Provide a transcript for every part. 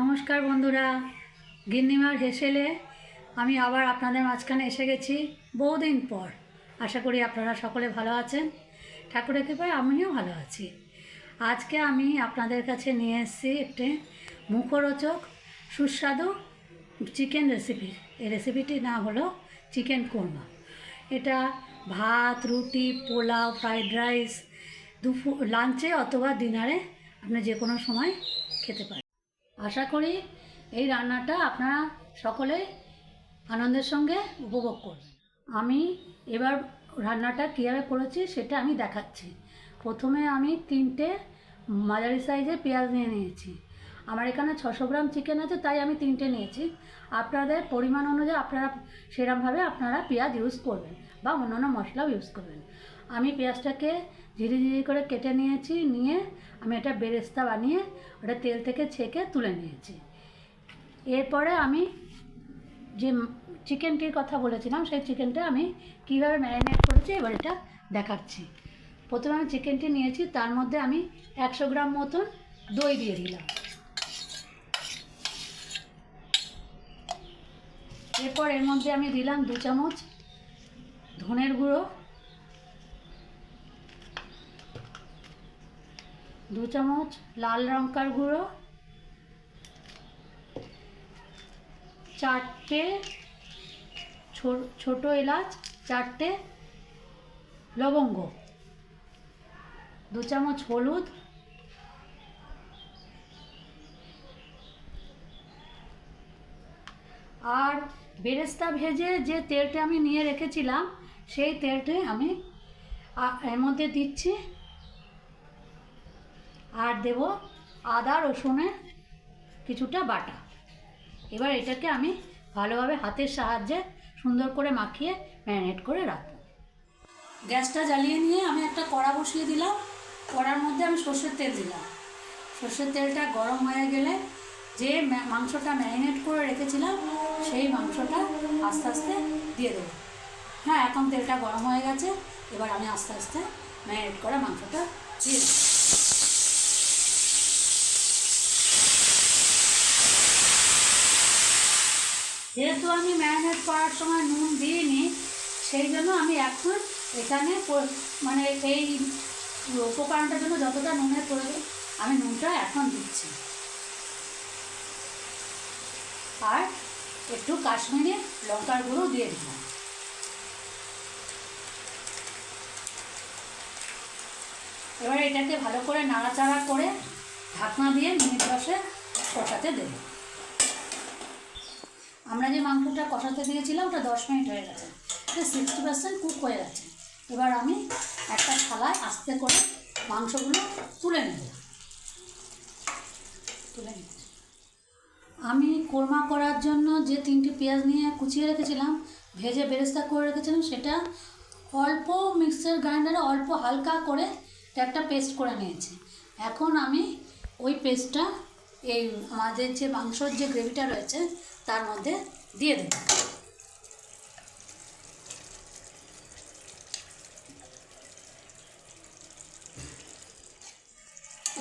নমস্কার বন্ধুরা। গিন্নিমার হেসেলে আমি আবার আপনাদের মাঝখানে এসে গেছি বহুদিন পর। আশা করি আপনারা সকলে ভালো আছেন। ঠাকুরের কৃপায় আমিও ভালো আছি। আজকে আমি আপনাদের কাছে নিয়ে এসেছি একটি মুখরোচক সুস্বাদু চিকেন রেসিপি এই রেসিপিটির নাম হলো চিকেন কোরমা। এটা ভাত, রুটি, পোলাও ফ্রাইড রাইস দুপুর লাঞ্চে অথবা ডিনারে আপনি যে কোনো সময় খেতে পারেন। আশা করি এই রান্নাটা আপনারা সকলে আনন্দের সঙ্গে উপভোগ করবেন। আমি এবার রান্নাটা কীভাবে করেছি সেটা আমি দেখাচ্ছি। প্রথমে আমি তিনটে মাঝারি সাইজের পেঁয়াজ নিয়ে নিয়েছি। আমার এখানে ছশো গ্রাম চিকেন আছে, তাই আমি তিনটে নিয়েছি। আপনাদের পরিমাণ অনুযায়ী আপনারা সেরমভাবে আপনারা পেঁয়াজ ইউজ করবেন। বা অন্যান্য মশলাও ইউজ করবেন। আমি পেঁয়াজটাকে ঝিরি ঝিরি করে কেটে নিয়েছি, নিয়ে আমি এটা বেরেস্তা বানিয়ে ওটা তেল থেকে ছেঁকে তুলে নিয়েছি। এরপরে আমি যে চিকেনটির কথা বলেছিলাম, সেই চিকেনটা আমি কীভাবে ম্যারিনেট করেছি এবার এটা দেখাচ্ছি। প্রথমে আমি চিকেনটি নিয়েছি, তার মধ্যে আমি একশো গ্রাম মতন দই দিয়ে দিলাম। এরপর এর মধ্যে আমি দিলাম দু চামচ ধনের গুঁড়ো। দু চামচ লাল লঙ্কার গুঁড়ো। চারটে ছোট এলাচ, চারটে লবঙ্গ। দু চামচ হলুদ। আর বেরেস্তা ভেজে যে তেলটা আমি নিয়ে রেখেছিলাম সেই তেলটাই আমি এর মধ্যে দিচ্ছি। আর দেব আদা, রসুনের কিছুটা বাটা। এবার এটাকে আমি ভালোভাবে হাতের সাহায্যে সুন্দর করে মাখিয়ে ম্যারিনেট করে রাখব। গ্যাসটা জ্বালিয়ে নিয়ে আমি একটা কড়া বসিয়ে দিলাম। কড়ার মধ্যে আমি সর্ষের তেল দিলাম। সর্ষের তেলটা গরম হয়ে গেলে যে মাংসটা ম্যারিনেট করে রেখেছিলাম, সেই মাংসটা আস্তে আস্তে দিয়ে দেবো। হ্যাঁ এখন তেলটা গরম হয়ে গেছে। এবার আমি আস্তে আস্তে ম্যারিনেট করা মাংসটা দিয়ে যেহেতু আমি ম্যারিনেট করার সময় নুন দিইনি, সেই জন্য আমি এখন এখানে মানে এই উপকরণটার জন্য যতটা নুনের প্রয়োজন, আমি নুনটা এখন দিচ্ছি। আর একটু কাশ্মীরি লঙ্কার গুঁড়ো দিয়ে দিলাম। এবার এটাকে ভালো করে নাড়াচাড়া করে ঢাকনা দিয়ে মিনিট দশে কষাতে দেবো। আমরা যে মাংসটা কষাতে দিয়েছিলাম, ওটা দশ মিনিট হয়ে গেছে। সিক্সটি পার্সেন্ট কুক হয়ে গেছে। এবার আমি একটা থালায় আস্তে করে মাংসগুলো তুলে নেব। তুলে নেব। আমি কোরমা করার জন্য যে তিনটি পেঁয়াজ নিয়ে কুচিয়ে রেখেছিলাম, ভেজে বেরেস্তা করে রেখেছিলাম, সেটা অল্প মিক্সার গ্রাইন্ডারে অল্প হালকা করে একটা পেস্ট করে নিয়েছি। এখন আমি ওই পেস্টটা এই আমাদের যে মাংসর যে গ্রেভিটা রয়েছে, তার মধ্যে দিয়ে দেব।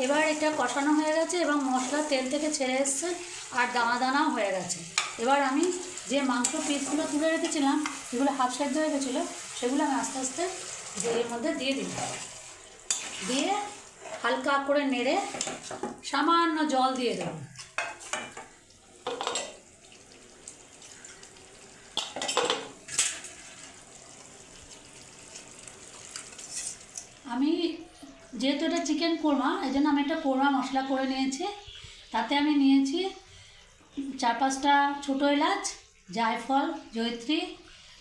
এবার এটা কষানো হয়ে গেছে এবং মশলা তেল থেকে ছেড়ে এসছে আর দানা দানাও হয়ে গেছে। এবার আমি যে মাংস পিসগুলো তুলে রেখেছিলাম, যেগুলো হাফ সেদ্ধ হয়ে গেছিল, সেগুলো আমি আস্তে আস্তে এর মধ্যে দিয়ে দিলাম। দিয়ে হালকা করে নেড়ে সামান্য জল দিয়ে দেবো। আমি যেহেতু এটা চিকেন কোরমা, এই জন্য আমি একটা কোরমা মশলা করে নিয়েছি। তাতে আমি নিয়েছি চার পাঁচটা ছোটো এলাচ, জায়ফল, জয়ত্রী,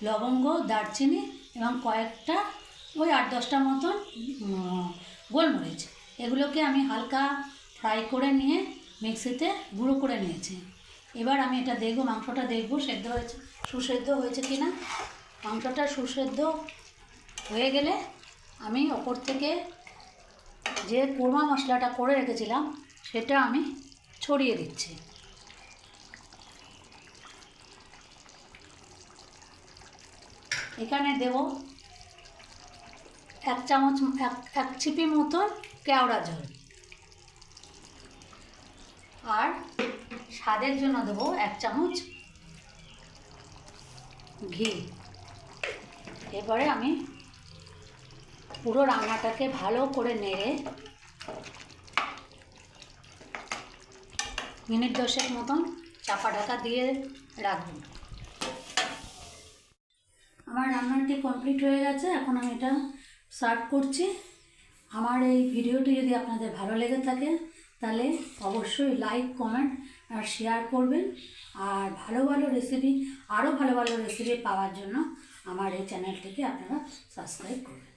লবঙ্গ, দারচিনি এবং কয়েকটা ওই আট দশটা মতন গোলমরিচ। এগুলোকে আমি হালকা ফ্রাই করে নিয়ে মিক্সিতে গুঁড়ো করে নিয়েছি। এবার আমি এটা দেখব, মাংসটা দেখব, সেদ্ধ হয়েছে, সুসেদ্ধ হয়েছে কি না মাংসটা সুসেদ্ধ হয়ে গেলে আমি ওপর থেকে যে কোরমা মশলাটা করে রেখেছিলাম, সেটা আমি ছড়িয়ে দিচ্ছি। এখানে দেব এক চামচ এক এক ছিপি মতন কেওড়া জল। আর স্বাদের জন্য দেবো এক চামচ ঘি। এরপরে আমি পুরো রান্নাটাকে ভালো করে নেড়ে মিনিট দশেক মতন চাপা ঢাকা দিয়ে রাখব। আমার রান্নাটি কমপ্লিট হয়ে গেছে, এখন আমি এটা সার্ভ করছি। আমার এই ভিডিওটি যদি আপনাদের ভালো লেগে থাকে, তাহলে অবশ্যই লাইক, কমেন্ট আর শেয়ার করবেন। আর ভালো ভালো রেসিপি আরও ভালো ভালো রেসিপি পাওয়ার জন্য আমার এই চ্যানেলটিকে আপনারা সাবস্ক্রাইব করবেন।